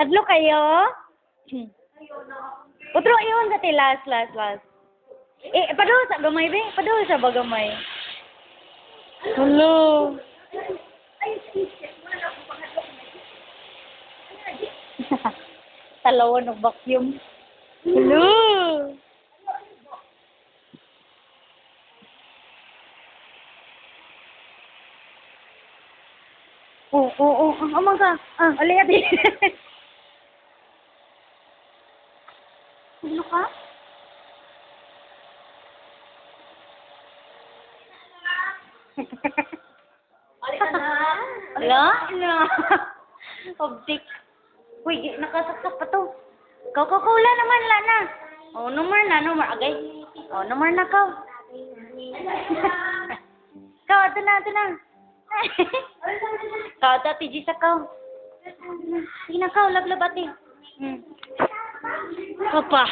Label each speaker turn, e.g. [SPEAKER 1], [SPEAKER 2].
[SPEAKER 1] Hadlo kayo? Utro, iyon sa ti, last, last, last. Eh, padul sa gamay, be? Padul sa bagamay. Hello. Talawan ng vacuum. Hello. Oo, oo, oo. Oh, oh, ka. Ah, uli ati. Ano ka? Ala? Ala? Object. Uy, nakasaksak pa to. Coca-Cola naman, Lana. Oh, numar na, numar. Agay. Oh, numar na ka. Kau, ito na, ito na. Kau, ito, tiji sa na, kau, lablab ate. Hmm. Papa.